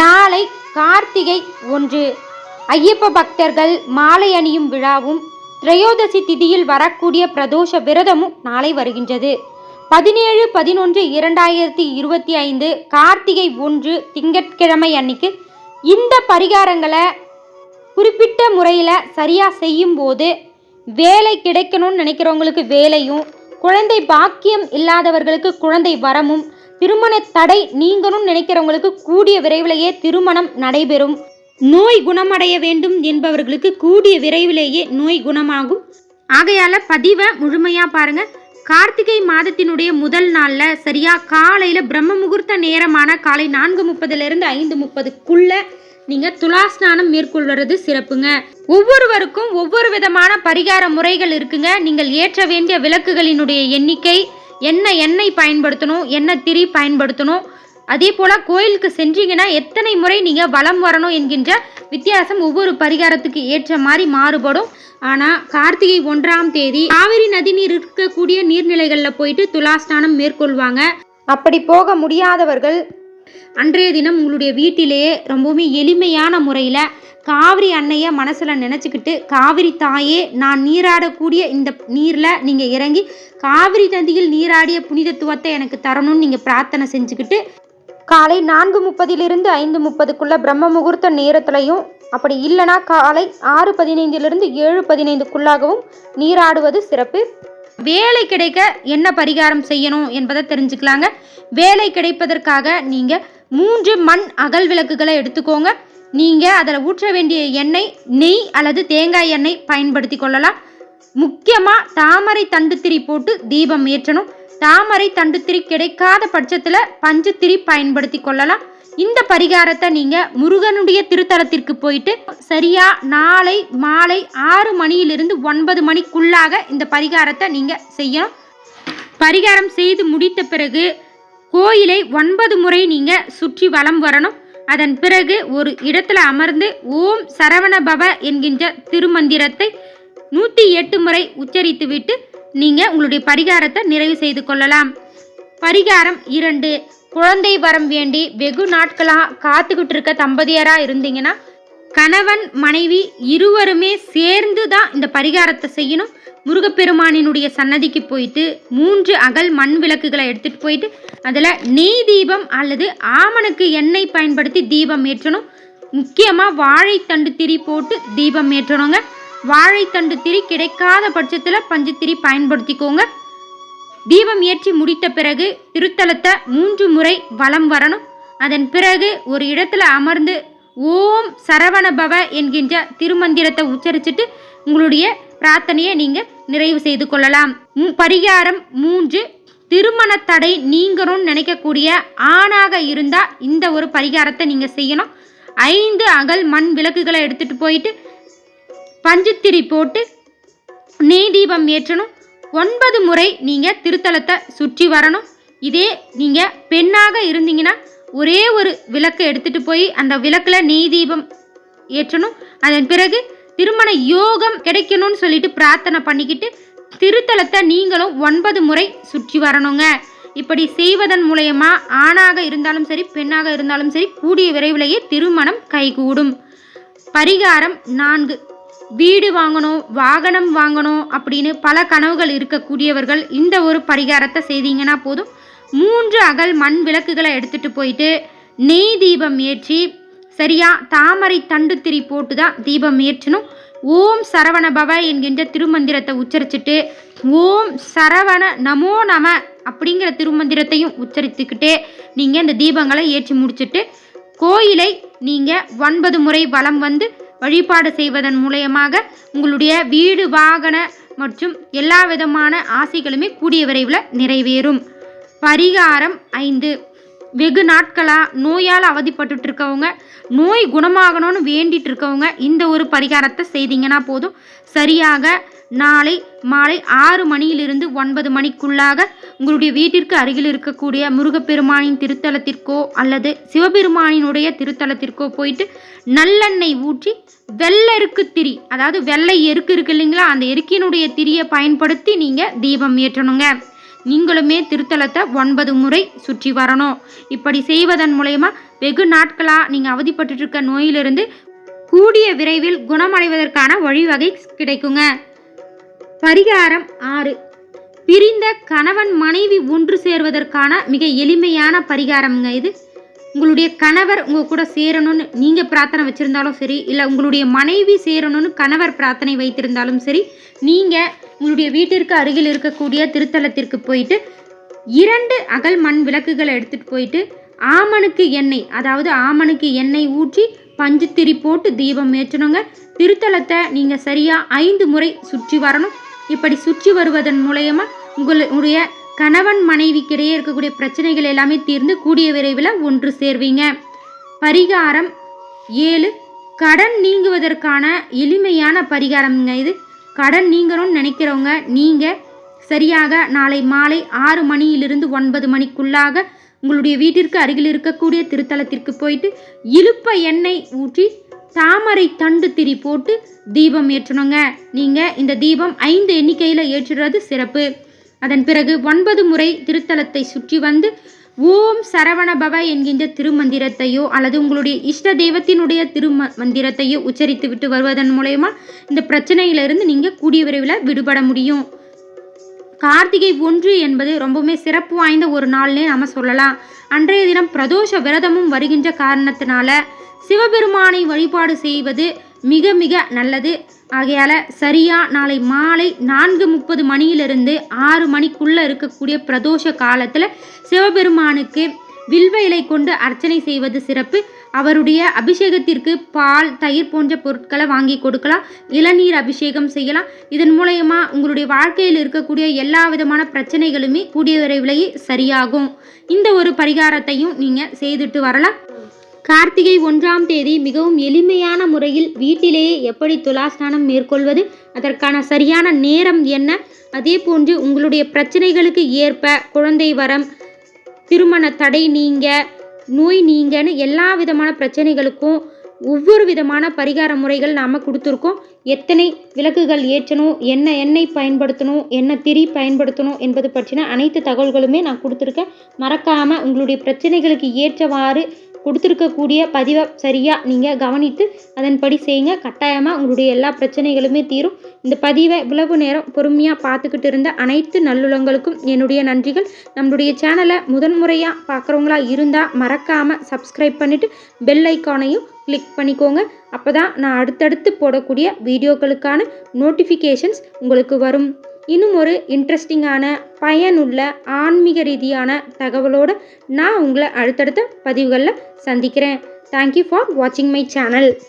நாளை கார்த்திகை ஒன்று. ஐயப்ப பக்தர்கள் மாலை அணியும் விழாவும் திரையோதசி திதியில் வரக்கூடிய பிரதோஷ விரதமும் நாளை வருகின்றது. பதினேழு பதினொன்று இரண்டாயிரத்தி இருபத்தி ஐந்து கார்த்திகை ஒன்று திங்கட்கிழமை அன்னைக்கு இந்த பரிகாரங்களை குறிப்பிட்ட முறையில் சரியாக செய்யும்போது வேலை கிடைக்கணும்னு நினைக்கிறவங்களுக்கு வேலையும் குழந்தை பாக்கியம் இல்லாதவர்களுக்கு குழந்தை வரமும் திருமண தடை நீங்கணும்னு நினைக்கிறவங்களுக்கு கூடிய விரைவிலேயே திருமணம் நடைபெறும். நோய் குணமடைய வேண்டும் என்பவர்களுக்கு கூடிய விரைவிலேயே நோய் குணமாகும். ஆகையால் பதிவை முழுமையாக பாருங்க. கார்த்திகை மாதத்தினுடைய முதல் நாளில் சரியா காலையில் பிரம்ம முகூர்த்த நேரமான காலை நான்கு முப்பதுலேருந்து ஐந்து முப்பதுக்குள்ள நீங்கள் துலா ஸ்நானம் மேற்கொள்வது சிறப்புங்க. ஒவ்வொருவருக்கும் ஒவ்வொரு விதமான பரிகார முறைகள் இருக்குங்க. நீங்கள் ஏற்ற வேண்டிய விளக்குகளினுடைய எண்ணிக்கை என்ன எண்ணெய் பயன்படுத்தணும் என்ன திரி பயன்படுத்தணும்? அதே போல் கோயிலுக்கு சென்றீங்கன்னா எத்தனை முறை நீங்கள் வலம் வரணும் என்கின்ற வித்தியாசம் ஒவ்வொரு பரிகாரத்துக்கு ஏற்ற மாதிரி மாறுபடும். ஆனால் கார்த்திகை ஒன்றாம் தேதி காவிரி நதிநீர் இருக்கக்கூடிய நீர்நிலைகளில் போயிட்டு துலாஸ்நானம் மேற்கொள்வாங்க. அப்படி போக முடியாதவர்கள் அன்றைய தினம் உங்களுடைய வீட்டிலேயே ரொம்பவுமே எளிமையான முறையில் காவிரி அன்னையை மனசில் நினச்சிக்கிட்டு காவிரி தாயே நான் நீராடக்கூடிய இந்த நீரில் நீங்கள் இறங்கி காவிரி நதியில் நீராடிய புனிதத்துவத்தை எனக்கு தரணும்னு நீங்கள் பிரார்த்தனை செஞ்சுக்கிட்டு காலை நான்கு முப்பதிலிருந்து ஐந்து முப்பதுக்குள்ளே பிரம்ம முகூர்த்த நேரத்துலையும் அப்படி இல்லைனா காலை ஆறு பதினைந்திலிருந்து ஏழு பதினைந்துக்குள்ளாகவும் நீராடுவது சிறப்பு. வேலை கிடைக்க என்ன பரிகாரம் செய்யணும் என்பதை தெரிஞ்சுக்கலாங்க. வேலை கிடைப்பதற்காக நீங்கள் மூன்று மண் அகல் விளக்குகளை எடுத்துக்கோங்க. நீங்கள் அதில் ஊற்ற வேண்டிய எண்ணெய் நெய் அல்லது தேங்காய் எண்ணெய் பயன்படுத்தி கொள்ளலாம். முக்கியமாக தாமரை தண்டுத்திரி போட்டு தீபம் ஏற்றணும். தாமரை தண்டுத்திரி கிடைக்காத பட்சத்தில் பஞ்சுத்திரி பயன்படுத்தி கொள்ளலாம். இந்த பரிகாரத்தை நீங்கள் முருகனுடைய திருத்தலத்திற்கு போயிட்டு சரியா நாளை மாலை ஆறு மணியிலிருந்து ஒன்பது மணிக்குள்ளாக இந்த பரிகாரத்தை நீங்கள் செய்யணும். பரிகாரம் செய்து முடித்த பிறகு கோயிலை ஒன்பது முறை நீங்கள் சுற்றி வலம் வரணும். அதன் பிறகு ஒரு இடத்துல அமர்ந்து ஓம் சரவண பவ என்கின்ற திருமந்திரத்தை நூற்றி எட்டு முறை உச்சரித்துவிட்டு நீங்கள் உங்களுடைய பரிகாரத்தை நிறைவு செய்து கொள்ளலாம். பரிகாரம் இரண்டு. குழந்தை வரம் வேண்டி வெகு நாட்களாக காத்துக்கிட்டு இருக்க தம்பதியராக இருந்தீங்கன்னா கணவன் மனைவி இருவருமே சேர்ந்து தான் இந்த பரிகாரத்தை செய்யணும். முருகப்பெருமானினுடைய சன்னதிக்கு போயிட்டு மூன்று அகல் மண் விளக்குகளை எடுத்துகிட்டு போயிட்டு அதில் நெய் தீபம் அல்லது ஆமணக்கு எண்ணெய் பயன்படுத்தி தீபம் ஏற்றணும். முக்கியமாக வாழைத்தண்டு திரி போட்டு தீபம் ஏற்றணுங்க. வாழைத்தண்டு திரி கிடைக்காத பட்சத்தில் பஞ்சுத்திரி பயன்படுத்திக்கோங்க. தீபம் ஏற்றி முடித்த பிறகு திருத்தலத்தை மூன்று முறை வலம் வரணும். அதன் பிறகு ஒரு இடத்துல அமர்ந்து ஓம் சரவணபவ என்கின்ற திருமந்திரத்தை உச்சரிச்சுட்டு உங்களுடைய பிரார்த்தனையை நீங்கள் நிறைவு செய்து கொள்ளலாம். பரிகாரம் மூன்று திருமண தடை நீங்கணும்னு நினைக்கக்கூடிய ஆணாக இருந்தால் இந்த ஒரு பரிகாரத்தை நீங்கள் செய்யணும். ஐந்து அகல் மண் விளக்குகளை எடுத்துகிட்டு போயிட்டு பஞ்சுத்திரி போட்டு நெய் தீபம் ஏற்றணும். ஒன்பது முறை நீங்கள் திருத்தலத்தை சுற்றி வரணும். இதே நீங்கள் பெண்ணாக இருந்தீங்கன்னா ஒரே ஒரு விளக்கை எடுத்துகிட்டு போய் அந்த விளக்கில் நெய் தீபம் ஏற்றணும். அதன் பிறகு திருமண யோகம் கிடைக்கணும்னு சொல்லிட்டு பிரார்த்தனை பண்ணிக்கிட்டு திருத்தலத்தை நீங்களும் ஒன்பது முறை சுற்றி வரணுங்க. இப்படி செய்வதன் மூலயமா ஆணாக இருந்தாலும் சரி பெண்ணாக இருந்தாலும் சரி கூடிய விரைவிலேயே திருமணம் கைகூடும். பரிகாரம் நான்கு. வீடு வாங்கணும் வாகனம் வாங்கணும் அப்படின்னு பல கனவுகள் இருக்கக்கூடியவர்கள் இந்த ஒரு பரிகாரத்தை செய்தீங்கன்னா போதும். மூன்று அகல் மண் விளக்குகளை எடுத்துகிட்டு போயிட்டு நெய் தீபம் ஏற்றி சரியா தாமரை தண்டு திரி போட்டு தான் தீபம் ஏற்றணும். ஓம் சரவண பவ என்கின்ற திருமந்திரத்தை உச்சரிச்சுட்டு ஓம் சரவண நமோ நம அப்படிங்கிற திருமந்திரத்தையும் உச்சரித்துக்கிட்டே நீங்கள் இந்த தீபங்களை ஏற்றி முடிச்சிட்டு கோயிலை நீங்கள் ஒன்பது முறை வலம் வந்து வழிபாடு செய்வதன் மூலயமாக உங்களுடைய வீடு வாகன மற்றும் எல்லா விதமான ஆசைகளுமே கூடிய விரைவில் நிறைவேறும். பரிகாரம் ஐந்து. வெகு நாட்களாக நோயால் அவதிப்பட்டு இருக்கவங்க நோய் குணமாகணும்னு வேண்டிட்டு இருக்கவங்க இந்த ஒரு பரிகாரத்தை செய்தீங்கன்னா போதும். சரியாக நாளை மாலை ஆறு மணியிலிருந்து ஒன்பது மணிக்குள்ளாக உங்களுடைய வீட்டிற்கு அருகில் இருக்கக்கூடிய முருகப்பெருமானின் திருத்தலத்திற்கோ அல்லது சிவபெருமானினுடைய திருத்தலத்திற்கோ போயிட்டு நல்லெண்ணெய் ஊற்றி வெள்ளெருக்கு திரி அதாவது வெள்ளை எருக்கு இருக்கு இல்லைங்களா அந்த எருக்கினுடைய திரியை பயன்படுத்தி நீங்கள் தீபம் ஏற்றணுங்க. நீங்களுமே திருத்தலத்தை ஒன்பது முறை சுற்றி வரணும். இப்படி செய்வதன் மூலயமா வெகு நாட்களாக நீங்கள் அவதிப்பட்டு இருக்க நோயிலிருந்து கூடிய விரைவில் குணமடைவதற்கான வழிவகை கிடைக்குங்க. பரிகாரம் ஆறு. பிரிந்த கணவன் மனைவி ஒன்று சேர்வதற்கான மிக எளிமையான பரிகாரம்ங்க இது. உங்களுடைய கணவர் உங்கள் கூட சேரணும்னு நீங்கள் பிரார்த்தனை வச்சுருந்தாலும் சரி இல்லை உங்களுடைய மனைவி சேரணும்னு கணவர் பிரார்த்தனை வைத்திருந்தாலும் சரி நீங்கள் உங்களுடைய வீட்டிற்கு அருகில் இருக்கக்கூடிய திருத்தலத்திற்கு போயிட்டு இரண்டு அகல் மண் விளக்குகளை எடுத்துகிட்டு போயிட்டு ஆமணுக்கு எண்ணெய் அதாவது ஆமணுக்கு எண்ணெய் ஊற்றி பஞ்சுத்திரி போட்டு தீபம் ஏற்றணுங்க. திருத்தலத்தை நீங்கள் சரியாக ஐந்து முறை சுற்றி வரணும். இப்படி சுற்றி வருவதன் மூலயமா உங்களுடைய கணவன் மனைவிக்கிடையே இருக்கக்கூடிய பிரச்சனைகள் எல்லாமே தீர்ந்து கூடிய விரைவில் ஒன்று சேர்வீங்க. பரிகாரம் ஏழு. கடன் நீங்குவதற்கான எளிமையான பரிகாரம்ங்க இது? கடன் நீங்கணும்னு நினைக்கிறவங்க நீங்கள் சரியாக நாளை மாலை ஆறு மணியிலிருந்து ஒன்பது மணிக்குள்ளாக உங்களுடைய வீட்டிற்கு அருகில் இருக்கக்கூடிய திருத்தலத்திற்கு போயிட்டு இழுப்ப எண்ணெய் ஊற்றி தாமரை தண்டு திரி போட்டு தீபம் ஏற்றணுங்க. நீங்கள் இந்த தீபம் ஐந்து எண்ணிக்கையில் ஏற்றுறது சிறப்பு. அதன் பிறகு ஒன்பது முறை திருத்தலத்தை சுற்றி வந்து ஓம் சரவணபவ என்கின்ற திருமந்திரத்தையோ அல்லது உங்களுடைய இஷ்ட தெய்வத்தினுடைய திரும மந்திரத்தையோ உச்சரித்து விட்டு வருவதன் மூலயமா இந்த பிரச்சனையிலிருந்து நீங்கள் கூடிய விரைவில் விடுபட முடியும். கார்த்திகை ஒன்று என்பது ரொம்பவுமே சிறப்பு வாய்ந்த ஒரு நாள்னே நம்ம சொல்லலாம். அன்றைய தினம் பிரதோஷ விரதமும் வருகின்ற காரணத்தினால சிவபெருமானை வழிபாடு செய்வது மிக மிக நல்லது. ஆகையால் சரியாக நாளை மாலை நான்கு முப்பது மணியிலிருந்து ஆறு மணிக்குள்ளே இருக்கக்கூடிய பிரதோஷ காலத்தில் சிவபெருமானுக்கு வில்வ இலை கொண்டு அர்ச்சனை செய்வது சிறப்பு. அவருடைய அபிஷேகத்திற்கு பால் தயிர் போன்ற பொருட்களை வாங்கி கொடுக்கலாம். இளநீர் அபிஷேகம் செய்யலாம். இதன் மூலயமா உங்களுடைய வாழ்க்கையில் இருக்கக்கூடிய எல்லா விதமான பிரச்சனைகளுமே கூடிய விரைவிலேயே சரியாகும். இந்த ஒரு பரிகாரத்தையும் நீங்கள் செய்துட்டு வரலாம். கார்த்திகை ஒன்றாம் தேதி மிகவும் எளிமையான முறையில் வீட்டிலேயே எப்படி துலாஸ்தானம் மேற்கொள்வது அதற்கான சரியான நேரம் என்ன அதே போன்று உங்களுடைய பிரச்சனைகளுக்கு ஏற்ப குழந்தை வரம் திருமண தடை நீங்க நோய் நீங்கன்னு எல்லா விதமான பிரச்சனைகளுக்கும் ஒவ்வொரு விதமான பரிகார முறைகள் நாம் கொடுத்துருக்கோம். எத்தனை விளக்குகள் ஏற்றணும் என்ன எண்ணெய் பயன்படுத்தணும் என்ன திரி பயன்படுத்தணும் என்பது பற்றின அனைத்து தகவல்களுமே நான் கொடுத்துருக்கேன். மறக்காமல் உங்களுடைய பிரச்சனைகளுக்கு ஏற்றவாறு கொடுத்துருக்கக்கூடிய பதிவை சரியாக நீங்கள் கவனித்து அதன்படி செய்யுங்க. கட்டாயமாக உங்களுடைய எல்லா பிரச்சனைகளுமே தீரும். இந்த பதிவை இவ்வளவு நேரம் பொறுமையாக பார்த்துக்கிட்டு இருந்த அனைத்து நல்லுளங்களுக்கும் என்னுடைய நன்றிகள். நம்மளுடைய சேனலை முதன்முறையாக பார்க்குறவங்களா இருந்தால் மறக்காமல் சப்ஸ்கிரைப் பண்ணிவிட்டு பெல் ஐக்கானையும் கிளிக் பண்ணிக்கோங்க. அப்போ தான் நான் அடுத்தடுத்து போடக்கூடிய வீடியோக்களுக்கான நோட்டிஃபிகேஷன்ஸ் உங்களுக்கு வரும். இன்னும் ஒரு இன்ட்ரெஸ்டிங்கான பயனுள்ள ஆன்மீக ரீதியான தகவலோடு நான் உங்களை அடுத்தடுத்த பதிவுகளில் சந்திக்கிறேன். தேங்க்யூ ஃபார் வாட்சிங் மை சேனல்